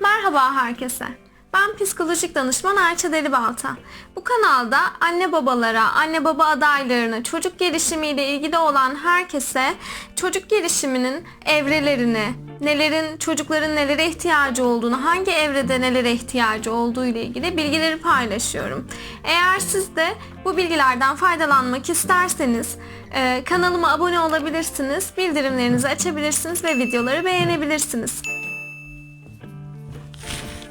Merhaba herkese. Ben psikolojik danışman Ayça Delibalta. Bu kanalda anne babalara, anne baba adaylarına, çocuk gelişimiyle ilgili olan herkese çocuk gelişiminin evrelerini, nelerin çocukların nelere ihtiyacı olduğunu, hangi evrede nelere ihtiyacı olduğu ile ilgili bilgileri paylaşıyorum. Eğer siz de bu bilgilerden faydalanmak isterseniz e, kanalıma abone olabilirsiniz, bildirimlerinizi açabilirsiniz ve videoları beğenebilirsiniz.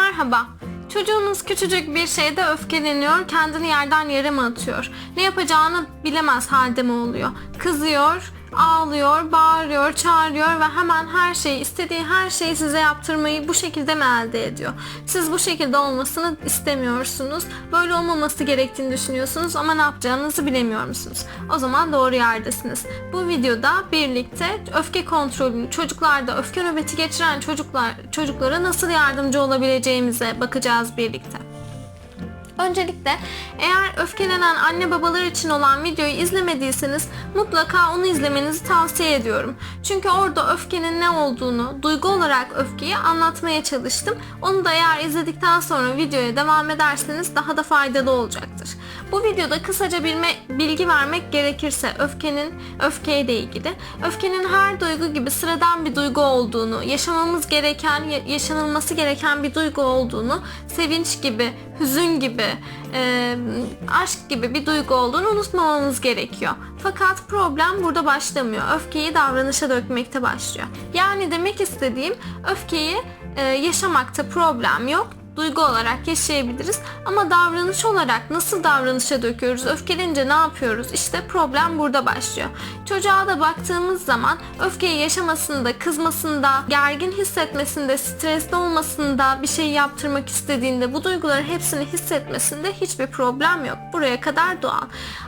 Merhaba. Çocuğunuz küçücük bir şeyde öfkeleniyor, kendini yerden yere mi atıyor? Ne yapacağını bilemez halde mi oluyor? Kızıyor, ağlıyor, bağırıyor, çağırıyor ve hemen her şeyi, istediği her şeyi size yaptırmayı bu şekilde mi elde ediyor? Siz bu şekilde olmasını istemiyorsunuz. Böyle olmaması gerektiğini düşünüyorsunuz ama ne yapacağınızı bilemiyor musunuz? O zaman doğru yerdesiniz. Bu videoda birlikte öfke kontrolünü, çocuklarda öfke nöbeti geçiren çocuklar çocuklara nasıl yardımcı olabileceğimize bakacağız birlikte. Öncelikle eğer öfkelenen anne babalar için olan videoyu izlemediyseniz mutlaka onu izlemenizi tavsiye ediyorum. Çünkü orada öfkenin ne olduğunu, duygu olarak öfkeyi anlatmaya çalıştım. Onu da eğer izledikten sonra videoya devam ederseniz daha da faydalı olacaktır. Bu videoda kısaca bilme, bilgi vermek gerekirse öfkenin öfkeyle ilgili, öfkenin her duygu gibi sıradan bir duygu olduğunu, yaşamamız gereken, ya- yaşanılması gereken bir duygu olduğunu, sevinç gibi, hüzün gibi, e, aşk gibi bir duygu olduğunu unutmamamız gerekiyor. Fakat problem burada başlamıyor. Öfkeyi davranışa dökmekte başlıyor. Yani demek istediğim öfkeyi e, yaşamakta problem yok duygu olarak yaşayabiliriz ama davranış olarak nasıl davranışa döküyoruz, öfkelenince ne yapıyoruz? İşte problem burada başlıyor. Çocuğa da baktığımız zaman öfkeyi yaşamasında, kızmasında, gergin hissetmesinde, stresli olmasında, bir şey yaptırmak istediğinde bu duyguları hepsini hissetmesinde hiçbir problem yok. Buraya kadar doğal.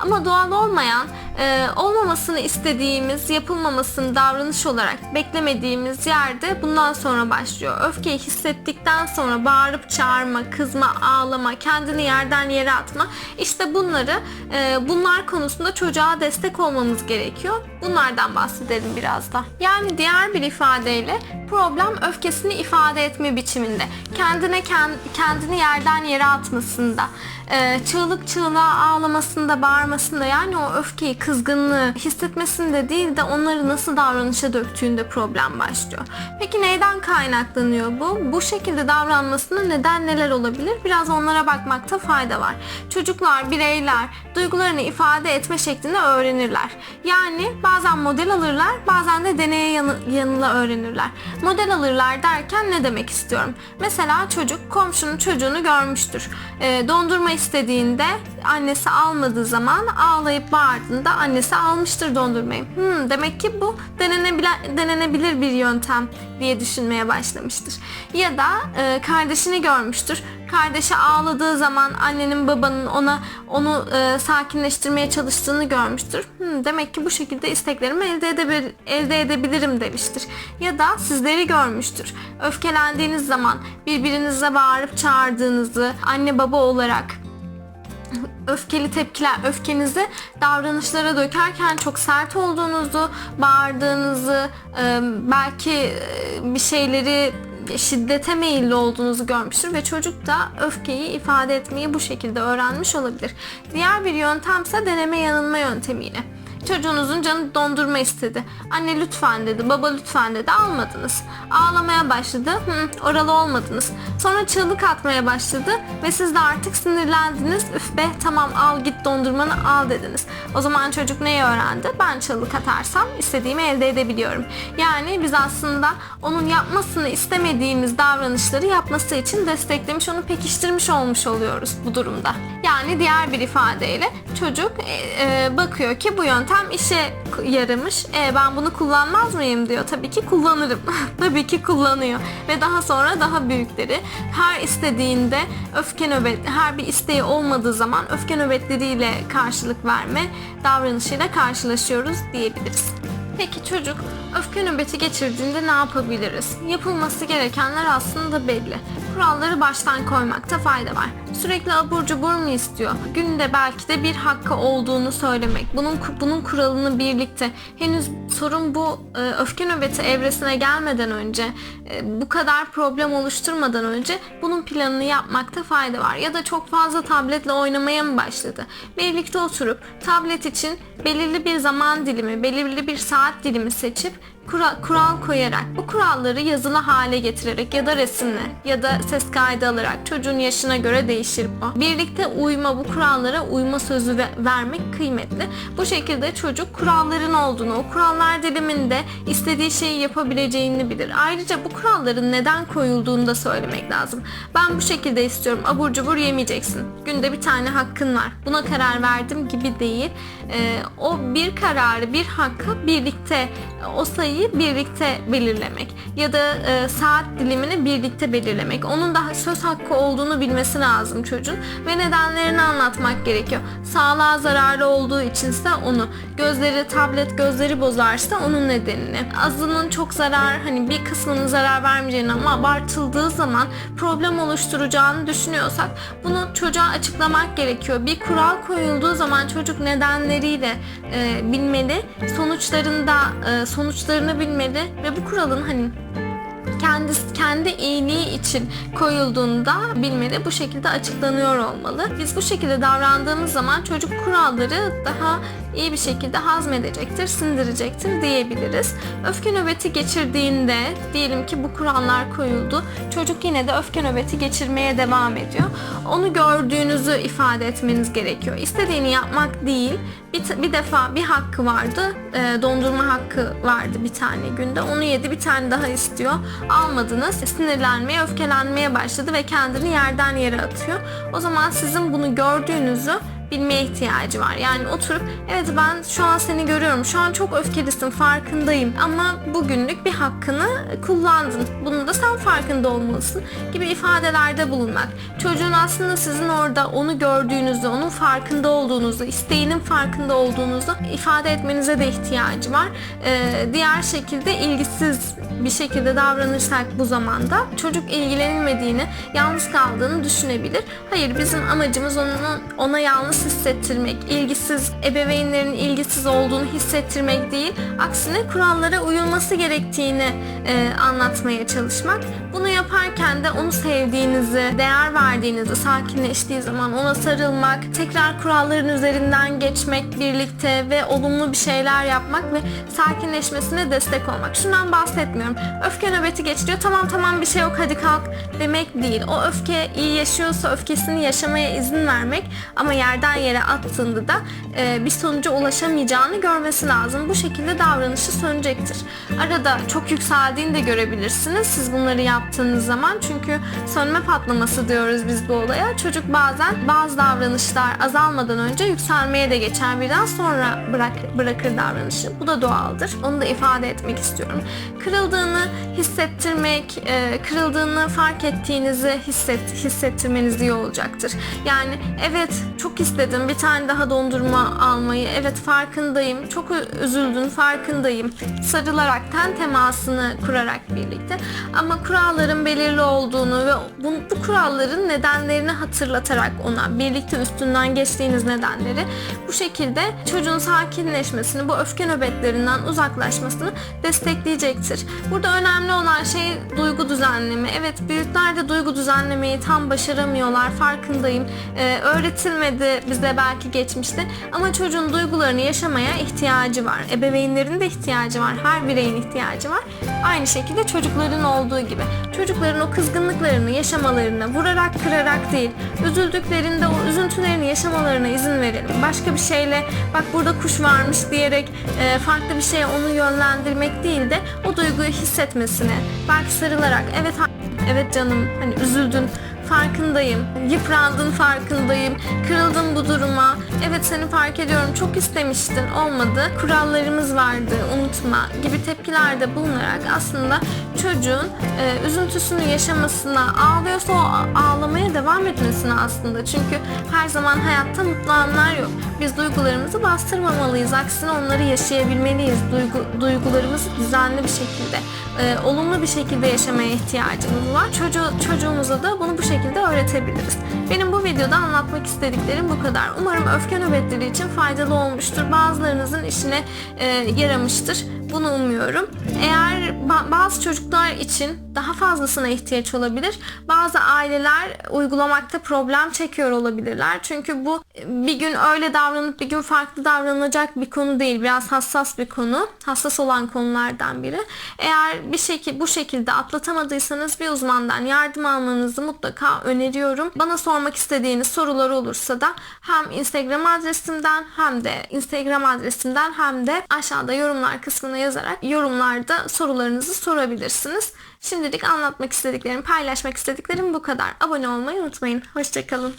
Ama doğal olmayan, e, olmamasını istediğimiz, yapılmamasını davranış olarak beklemediğimiz yerde bundan sonra başlıyor. Öfkeyi hissettikten sonra bağırıp çağırma, kızma, ağlama, kendini yerden yere atma. İşte bunları, e, bunlar konusunda çocuğa destek olmamız gerekiyor. Bunlardan bahsedelim biraz da. Yani diğer bir ifadeyle problem öfkesini ifade etme biçiminde. Kendine kend- kendini yerden yere atmasında, e, çığlık çığlığa ağlamasında, bağırmasında yani o öfkeyi, kızgınlığı hissetmesinde değil de onları nasıl davranışa döktüğünde problem başlıyor. Peki neyden kaynaklanıyor bu? Bu şekilde davranmasına neden neler olabilir? Biraz onlara bakmakta fayda var. Çocuklar, bireyler duygularını ifade etme şeklini öğrenirler. Yani bazen model alırlar, bazen de deneye yanı- yanıla öğrenirler. Model alırlar derken ne demek istiyorum? Mesela çocuk komşunun çocuğunu görmüştür. Ee, dondurma istediğinde annesi almadığı zaman ağlayıp bağırdığında annesi almıştır dondurmayı. Hmm, demek ki bu denenebilen, denenebilir bir yöntem diye düşünmeye başlamıştır. Ya da e, kardeşini görmüştür. Kardeşi ağladığı zaman annenin babanın ona onu e, sakinleştirmeye çalıştığını görmüştür. Hmm, demek ki bu şekilde isteklerimi elde, edebil- elde edebilirim demiştir. Ya da sizleri görmüştür. Öfkelendiğiniz zaman birbirinize bağırıp çağırdığınızı anne baba olarak öfkeli tepkiler, öfkenizi davranışlara dökerken çok sert olduğunuzu, bağırdığınızı, e, belki e, bir şeyleri şiddete meyilli olduğunuzu görmüştür ve çocuk da öfkeyi ifade etmeyi bu şekilde öğrenmiş olabilir. Diğer bir yöntemse deneme yanılma yöntemiyle. Çocuğunuzun canı dondurma istedi. Anne lütfen dedi, baba lütfen dedi, almadınız. Ağlamaya başladı, Hı, oralı olmadınız. Sonra çığlık atmaya başladı ve siz de artık sinirlendiniz. Üf be tamam al git dondurmanı al dediniz. O zaman çocuk neyi öğrendi? Ben çığlık atarsam istediğimi elde edebiliyorum. Yani biz aslında onun yapmasını istemediğimiz davranışları yapması için desteklemiş, onu pekiştirmiş olmuş oluyoruz bu durumda. Yani diğer bir ifadeyle çocuk e, e, bakıyor ki bu yöntem işe yaramış. E, ben bunu kullanmaz mıyım diyor. Tabii ki kullanırım. Tabii ki kullanıyor. Ve daha sonra daha büyükleri her istediğinde öfke nöbet, her bir isteği olmadığı zaman öfke nöbetleriyle karşılık verme davranışıyla karşılaşıyoruz diyebiliriz. Peki çocuk Öfke nöbeti geçirdiğinde ne yapabiliriz? Yapılması gerekenler aslında belli. Kuralları baştan koymakta fayda var. Sürekli abur cubur mu istiyor? Günde belki de bir hakkı olduğunu söylemek. Bunun bunun kuralını birlikte. Henüz sorun bu e, öfke nöbeti evresine gelmeden önce, e, bu kadar problem oluşturmadan önce bunun planını yapmakta fayda var. Ya da çok fazla tabletle oynamaya mı başladı? Birlikte oturup tablet için belirli bir zaman dilimi, belirli bir saat dilimi seçip ん? Kura- kural koyarak bu kuralları yazılı hale getirerek ya da resimle ya da ses kaydı alarak çocuğun yaşına göre değişir bu. Birlikte uyma bu kurallara uyma sözü ve- vermek kıymetli. Bu şekilde çocuk kuralların olduğunu, o kurallar diliminde istediği şeyi yapabileceğini bilir. Ayrıca bu kuralların neden koyulduğunu da söylemek lazım. Ben bu şekilde istiyorum. Abur cubur yemeyeceksin. Günde bir tane hakkın var. Buna karar verdim gibi değil. Ee, o bir kararı, bir hakkı birlikte o sayıyı birlikte belirlemek ya da e, saat dilimini birlikte belirlemek. Onun daha söz hakkı olduğunu bilmesi lazım çocuğun ve nedenlerini anlatmak gerekiyor. Sağlığa zararlı olduğu içinse onu, gözleri tablet gözleri bozarsa onun nedenini. Azının çok zarar hani bir kısmının zarar vermeyeceğini ama abartıldığı zaman problem oluşturacağını düşünüyorsak bunu çocuğa açıklamak gerekiyor. Bir kural koyulduğu zaman çocuk nedenleriyle e, bilmeli, sonuçlarında e, sonuçlarını bilmeli ve bu kuralın hani kendisi kendi iyiliği için koyulduğunda bilmeli bu şekilde açıklanıyor olmalı. Biz bu şekilde davrandığımız zaman çocuk kuralları daha iyi bir şekilde hazmedecektir, sindirecektir diyebiliriz. Öfke nöbeti geçirdiğinde diyelim ki bu kurallar koyuldu. Çocuk yine de öfke nöbeti geçirmeye devam ediyor. Onu gördüğünüzü ifade etmeniz gerekiyor. İstediğini yapmak değil. Bir, bir defa bir hakkı vardı. e, dondurma hakkı vardı bir tane günde. Onu yedi bir tane daha istiyor. Almadınız. Sinirlenmeye, öfkelenmeye başladı ve kendini yerden yere atıyor. O zaman sizin bunu gördüğünüzü bilmeye ihtiyacı var. Yani oturup evet ben şu an seni görüyorum. Şu an çok öfkelisin farkındayım ama bugünlük bir hakkını kullandın. Bunun da sen farkında olmalısın gibi ifadelerde bulunmak. Çocuğun aslında sizin orada onu gördüğünüzü, onun farkında olduğunuzu, isteğinin farkında olduğunuzu ifade etmenize de ihtiyacı var. Ee, diğer şekilde ilgisiz bir şekilde davranırsak bu zamanda çocuk ilgilenilmediğini, yalnız kaldığını düşünebilir. Hayır bizim amacımız onun ona yalnız hissettirmek, ilgisiz, ebeveynlerin ilgisiz olduğunu hissettirmek değil, aksine kurallara uyulması gerektiğini e, anlatmaya çalışmak. Bunu yaparken de onu sevdiğinizi, değer verdiğinizi, sakinleştiği zaman ona sarılmak, tekrar kuralların üzerinden geçmek birlikte ve olumlu bir şeyler yapmak ve sakinleşmesine destek olmak. Şundan bahsetmiyorum. Öfke nöbeti geçiriyor. Tamam tamam bir şey yok hadi kalk demek değil. O öfke iyi yaşıyorsa öfkesini yaşamaya izin vermek ama yerden yere attığında da e, bir sonuca ulaşamayacağını görmesi lazım. Bu şekilde davranışı sönecektir. Arada çok yükseldiğini de görebilirsiniz siz bunları yaptığınız zaman. Çünkü sönme patlaması diyoruz biz bu olaya. Çocuk bazen bazı davranışlar azalmadan önce yükselmeye de geçer birden sonra bırak, bırakır davranışı. Bu da doğaldır. Onu da ifade etmek istiyorum. Kırıldığını hissettirmek, e, kırıldığını fark ettiğinizi hisset, hissettirmeniz iyi olacaktır. Yani evet çok istedim bir tane daha dondurma almayı. Evet farkındayım. Çok üzüldün farkındayım. Sarılaraktan temasını kurarak birlikte. Ama kuralların belirli olduğunu ve bu, bu kuralların nedenlerini hatırlatarak ona birlikte üstünden geçtiğiniz nedenleri bu şekilde çocuğun sakinleşmesini, bu öfke nöbetlerinden uzaklaşmasını destekleyecektir. Burada önemli olan şey duygu düzenleme. Evet büyükler de duygu düzenlemeyi tam başaramıyorlar farkındayım. Ee, öğretilmedi bize belki geçmişte ama çocuğun duygularını yaşamaya ihtiyacı var. Ebeveynlerin de ihtiyacı var. Her bireyin ihtiyacı var. Aynı şekilde çocukların olduğu gibi. Çocukların o kızgınlıklarını yaşamalarına vurarak kırarak değil, üzüldüklerinde o üzüntülerini yaşamalarına izin verelim. Başka bir şeyle bak burada kuş varmış diyerek e, farklı bir şeye onu yönlendirmek değil de o duyguyu hissetmesine belki sarılarak evet evet canım hani üzüldün farkındayım, yıprandın farkındayım, kırıldın bu duruma, evet seni fark ediyorum, çok istemiştin, olmadı, kurallarımız vardı, unutma gibi tepkilerde bulunarak aslında çocuğun e, üzüntüsünü yaşamasına, ağlıyorsa o ağlamaya devam etmesine aslında. Çünkü her zaman hayatta mutlu anlar yok. Biz duygularımızı bastırmamalıyız. Aksine onları yaşayabilmeliyiz. Duygu, duygularımızı düzenli bir şekilde, e, olumlu bir şekilde yaşamaya ihtiyacımız var. Çocuğu, çocuğumuza da bunu bu şekilde öğretebiliriz. Benim videoda anlatmak istediklerim bu kadar. Umarım öfke nöbetleri için faydalı olmuştur. Bazılarınızın işine e, yaramıştır. Bunu umuyorum. Eğer ba- bazı çocuklar için daha fazlasına ihtiyaç olabilir. Bazı aileler uygulamakta problem çekiyor olabilirler. Çünkü bu e, bir gün öyle davranıp bir gün farklı davranılacak bir konu değil. Biraz hassas bir konu. Hassas olan konulardan biri. Eğer bir şekil bu şekilde atlatamadıysanız bir uzmandan yardım almanızı mutlaka öneriyorum. Bana sormak istediğiniz sorular olursa da hem Instagram adresimden hem de Instagram adresimden hem de aşağıda yorumlar kısmına yazarak yorumlarda sorularınızı sorabilirsiniz. Şimdilik anlatmak istediklerim, paylaşmak istediklerim bu kadar. Abone olmayı unutmayın. Hoşçakalın.